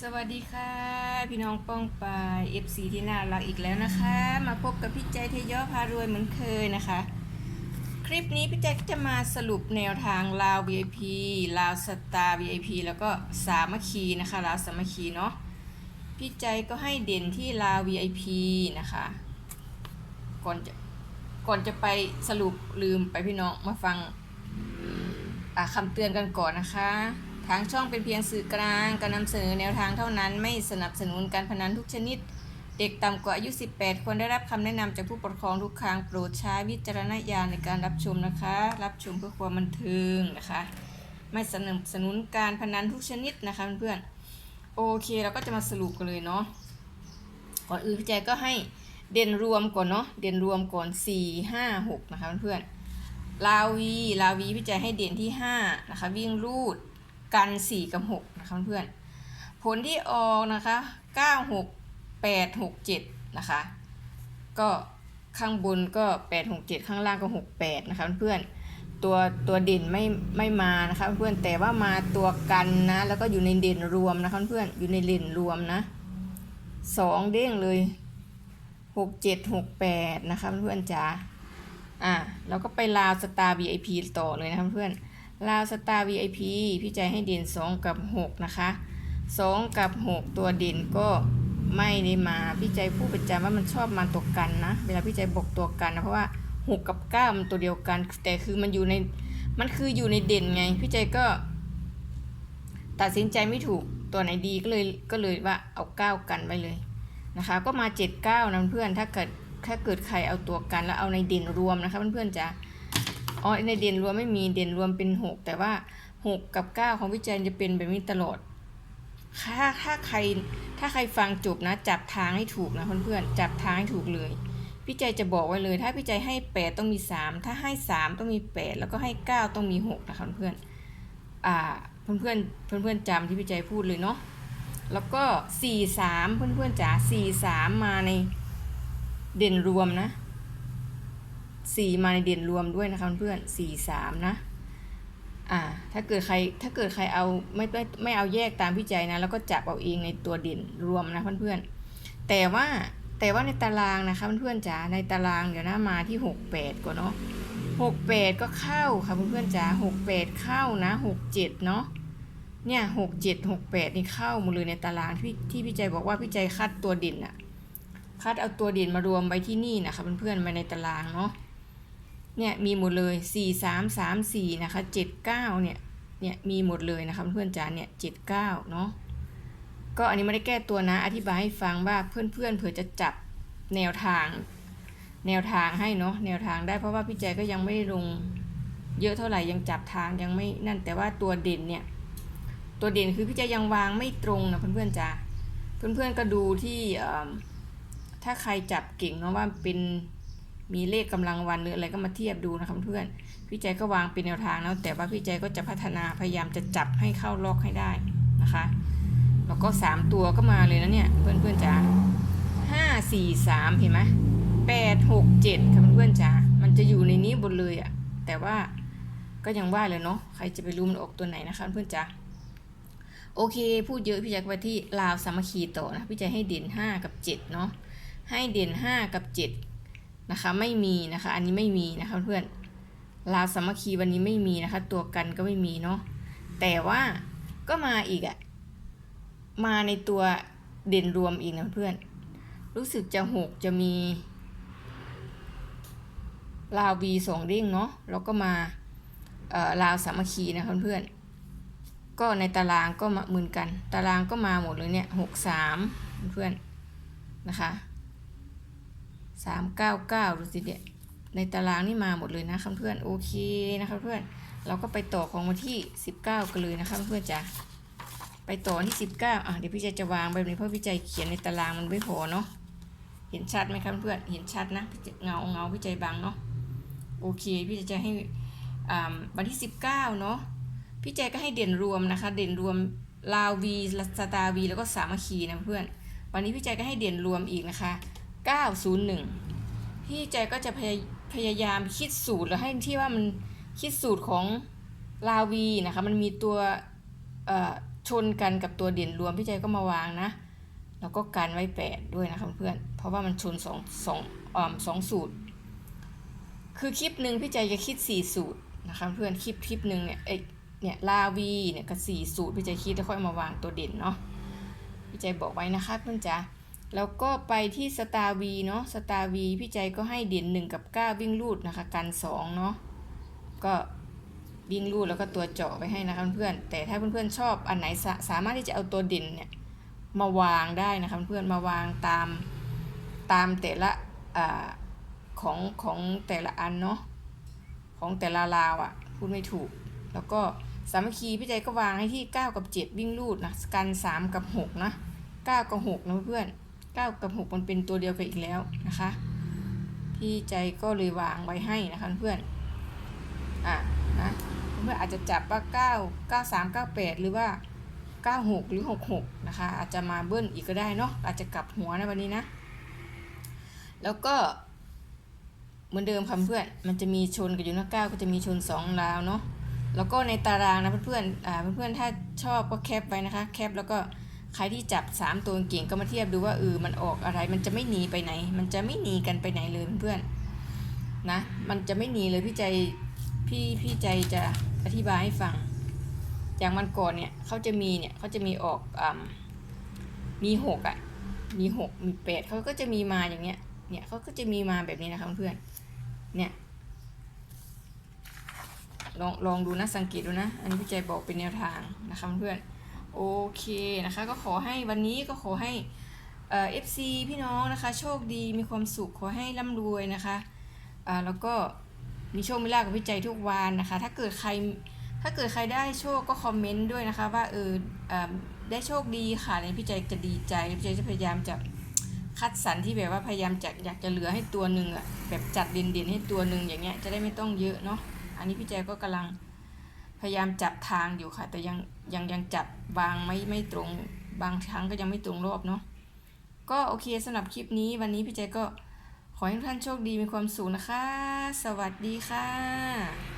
สวัสดีค่ะ พี่น้องป้องปาย FC ที่น่ารักอีกแล้วนะคะ มาพบกับพี่ใจเทยอพารวยเหมือนเคยนะคะ คลิปนี้พี่แจ็คจะมาสรุปแนวทางลาว VIP ลาวสตาร์ VIP แล้วก็สามัคคีนะคะลาวสามัคคีเนาะพี่ใจก็ให้เด่นที่ลาว VIP นะคะ ก่อนจะก่อนจะไปสรุปลืมไปพี่น้องมาฟังคำเตือนกันก่อนนะคะ ทางช่องเป็นเพียงสื่อกลางการนำเสนอแนวทางเท่านั้น ไม่สนับสนุนการพนันทุกชนิด เด็กต่ำกว่าอายุ 18 ควรได้รับคำแนะนำจากผู้ปกครองทุกครั้งโปรดใช้วิจารณญาณในการรับชมนะคะ รับชมเพื่อความบันเทิงนะคะ ไม่สนับสนุนการพนันทุกชนิดนะคะเพื่อนๆโอเคเราก็จะมาสรุปกันเลยเนาะก่อนอื่นพี่แจก็ให้เด่นรวมก่อนเนาะเด่นรวมก่อน4 5 6นะคะเพื่อนๆลาวีลาวีพี่แจให้เด่นที่5นะคะวิ่งรูด กัน4กับ6นะคะเพื่อนผลที่ออกนะคะ9 6 8 6 7นะคะก็ข้างบนก็ 8 6 7 ข้างล่างก็ 6 8นะคะเพื่อนตัวตัวเด่นไม่ไม่มานะคะเพื่อนแต่ว่ามาตัวกันนะแล้วก็อยู่ในเด่นรวมนะคะเพื่อนอยู่ในเด่นรวมนะสองเด้งเลยหกเจ็ดหกแปดนะคะเพื่อนจ๋าอะเราก็ไปลาวสตาร์ VIP ต่อเลยนะคะเพื่อน ลาวสตาร์ VIP พี่ใจให้เด่นสองกับหกนะคะสองกับหกตัวเด่นก็ไม่ได้มา พี่ใจพูดประจำว่ามันชอบมาตัวกันนะ เวลาพี่ใจบอกตัวกันนะเพราะว่าหกกับเก้ามันตัวเดียวกัน แต่คือมันอยู่ในมันคืออยู่ในเด่นไง พี่ใจก็ ตัดสินใจไม่ถูกตัวไหนดีก็เลยก็เลยว่าเอาเก้ากันไว้เลยนะคะ ก็มา 7 9นะเพื่อนถ้าเกิดถ้าเกิดใครเอาตัวกันแล้วเอาในเด่นรวมนะคะเพื่อนๆจะ อ๋อในเด่นรวมไม่มีเด่นรวมเป็น6แต่ว่า6กับ9ของวิจัยจะเป็นแบบนี้ตลอดถ้าถ้าใครถ้าใครฟังจบนะ จับทางให้ถูกนะเพื่อนๆจับทางให้ถูกเลยพี่ใจจะบอกไว้เลย ถ้าพี่ใจให้ 8 ต้องมี 3 ถ้าให้ 3 ต้องมี 8 แล้วก็ให้ 9 ต้องมี 6 นะคะเพื่อนอ่าเพื่อนๆเพื่อนๆจำที่พี่ใจพูดเลยเนาะแล้วก็ 4 3 เพื่อนๆจ๋า4 3 มาในเด่นรวมนะ 4มาในเด่นรวมด้วยนะคะเพื่อนๆ4 3นะอ่าถ้าเกิดใครถ้าเกิดใครเอาไม่ไม่ไม่เอาแยกตามพิจัยนะแล้วก็จับเอาเองในตัวเด่นรวมนะเพื่อนๆแต่ว่าแต่ว่าในตารางนะคะเพื่อนๆจ๋าในตารางเดี๋ยวนะมาที่ 6 8ก่อนเนาะ6 8 ก็เข้าค่ะเพื่อนๆจ๋า6 8 เข้านะ 6 7 เนาะเนี่ยหกเจ็ดหกแปดนี่เข้าหมดเลยในตารางที่ที่พี่ใจบอกว่าพี่ใจคัดตัวเด่นอะคัดเอาตัวเด่นมารวมไว้ที่นี่นะคะเพื่อนๆมาในตารางเนาะ เนี่ยมีหมดเลยสี่สามสามสี่นะคะเจ็ดเก้าเนี่ยเนี่ยมีหมดเลยนะคะเพื่อนๆจ๋าเนี่ยเจ็ดเก้าเนาะก็อันนี้ไม่ได้แก้ตัวนะอธิบายให้ฟังว่าเพื่อนๆเผื่อจะจับแนวทาง แนวทางให้เนาะแนวทางได้เพราะว่าพี่ใจก็ยังไม่ได้ลงเยอะเท่าไหร่ยังจับทางยังไม่นั่นแต่ว่าตัวเด่นเนี่ยตัวเด่นคือพี่แจยังวางไม่ตรงนะเพื่อนๆจ้าเพื่อนๆก็ดูที่ถ้าใครจับเก่งเนาะว่าเป็น มีเลขกำลังวันหรืออะไรก็มาเทียบดูนะครับเพื่อนพี่ใจก็วางเป็นแนวทางแล้วแต่ว่าพี่ใจก็จะพัฒนาพยายามจะจับให้เข้าล็อกให้ได้นะคะ แล้วก็สามตัวก็มาเลยนะเนี่ยเพื่อนๆจ้าห้าสี่สามเห็นไหมแปดหกเจ็ดค่ะเพื่อนๆจ้ามันจะอยู่ในนี้หมดเลยอะแต่ว่าก็ยังว่าเลยเนาะใครจะไปรู้มันออกตัวไหนนะคะเพื่อนจ้าโอเค พูดเยอะพี่แจ็คไปที่ลาวสามัคคีต่อนะพี่แจ็คให้เด่น 5 กับ 7 เนาะให้เด่น 5 กับ 7 นะคะ ไม่มีนะคะ อันนี้ไม่มีนะคะเพื่อนลาวสามัคคีวันนี้ไม่มีนะคะ ตัวกันก็ไม่มีเนาะแต่ว่าก็มาอีกอะมาในตัวเด่นรวมอีกนะเพื่อน รู้สึกจะหกจะมี ลาววีสองเด้งเนาะแล้วก็มาลาวสามัคคีนะคะเพื่อนก็ในตารางก็มาเหมือนกัน ตารางก็มาหมดเลยเนี่ยหกสามเพื่อนนะคะ สามเก้าเก้าดูสิเนี่ยในตารางนี่มาหมดเลยนะคะเพื่อนโอเคนะคะเพื่อนเราก็ไปต่อของวันที่สิบเก้ากันเลยนะคะเพื่อนจ้ะไปต่อที่สิบเก้าอะเดี๋ยวพี่ใจจะวางแบบนี้เพราะพี่ใจเขียนในตารางมันไม่พอเนาะเห็นชัดไหมครับเพื่อนเห็นชัดนะเงาเงาพี่ใจบังเนาะโอเคพี่จะให้อ่าวันที่สิบเก้าเนาะพี่แจก็ให้เด่นรวมนะคะ เด่นรวมลาววีสตาวีแล้วก็สามัคคีนะเพื่อน วันนี้พี่แจก็ให้เด่นรวมอีกนะคะ 901 พี่แจก็จะพยาพยายามคิดสูตรแล้วให้ที่ว่ามันคิดสูตรของลาวีนะคะ มันมีตัวชนกันกับตัวเด่นรวมพี่ใจก็มาวางนะ แล้วก็กันไว้แปดด้วยนะคะเพื่อนเพราะว่ามันชนสองสองอ่าสองสูตร คือคลิปหนึ่งพี่ใจจะคิดสี่สูตรนะคะเพื่อนคลิปคลิปหนึ่งเนี่ยเอ้เนี่ยลาวีเนี่ยก็สี่สูตรพี่ใจคิดแล้วค่อยมาวางตัวเด่นเนาะพี่ใจบอกไว้นะคะเพื่อนจ๋า แล้วก็ไปที่สตาร์วีเนาะสตาร์วีพี่ใจก็ให้เด่นหนึ่งกับเก้าวิ่งลูดนะคะ กันสองเนาะก็วิ่งลูดแล้วก็ตัวเจาะไปให้นะคะเพื่อนแต่ถ้าเพื่อนๆชอบอันไหนสาสามารถที่จะเอาตัวเด่นเนี่ยมาวางได้นะคะเพื่อนมาวางตามตามแต่ละอาของของแต่ละอันเนาะของแต่ละราวอะ่ะพูดไม่ถูก แล้วก็สามัคคีพี่ใจก็วางให้ที่ 9 กับ 7 วิ่งลูดนะกัน 3 กับ 6 นะ 9 กับ 6 นะเพื่อน 9 กับ 6 มันเป็นตัวเดียวกันอีกแล้วนะคะ พี่ใจก็เลยวางไว้ให้นะคะเพื่อนอะนะเพื่อนอาจจะจับว่า 9 9 3 9 8 หรือว่า 96 หรือ 66 นะคะ อาจจะมาเบิ้ลอีกก็ได้เนาะอาจจะกลับหัวในวันนี้นะ แล้วก็เหมือนเดิมค่ะเพื่อนมันจะมีชนกับยูนาเก้าก็จะมีชน2ราวเนาะแล้วก็ในตารางนะเพื่อนๆอ่าเพื่อนๆถ้าชอบก็แคปไว้นะคะ แคปแล้วก็ ใครที่จับ 3 ตัวเก่งก็มาเทียบดูว่าเออมันออกอะไร มันจะไม่หนีไปไหน มันจะไม่หนีกันไปไหนเลยเพื่อนๆนะ มันจะไม่หนีเลยพี่ใจพี่พี่ใจจะอธิบายให้ฟัง อย่างวันก่อนเนี่ยเขาจะมีเนี่ยเขาจะมีออกอ่ามีหกอะ มีหกมีแปดเขาก็จะมีมาอย่างเงี้ย เนี่ยเขาก็จะมีมาแบบนี้นะคะเพื่อนเนี่ยลองลองดูนะสังเกตดูนะ อันนี้พี่ใจบอกเป็นแนวทางนะคะเพื่อน โอเคนะคะ ก็ขอให้วันนี้ก็ขอให้เอ่อฟซีพี่น้องนะคะ โชคดีมีความสุขขอให้ร่ำรวยนะคะอ่าแล้วก็มีโชคมีลาภกับพี่ใจทุกวันนะคะ ถ้าเกิดใครถ้าเกิดใครได้โชคก็คอมเมนต์ด้วยนะคะ ว่าเออเออได้โชคดีค่ะในพี่ใจจะดีใจพี่ใจจะพยายามจะคัดสรรที่แบบว่าพยายามจะอยากจะเหลือให้ตัวหนึ่งอะแบบจัดเด่นๆให้ตัวหนึ่งอย่างเงี้ยจะได้ไม่ต้องเยอะเนาะอันนี้พี่ใจก็กำลัง พยายามจับทางอยู่ค่ะ แต่ยังยังยังจับบางไม่ไม่ตรง บางครั้งก็ยังไม่ตรงรอบเนาะก็โอเคสำหรับคลิปนี้ วันนี้พี่แจก็ขอให้ทุกท่านโชคดีมีความสุขนะคะ สวัสดีค่ะ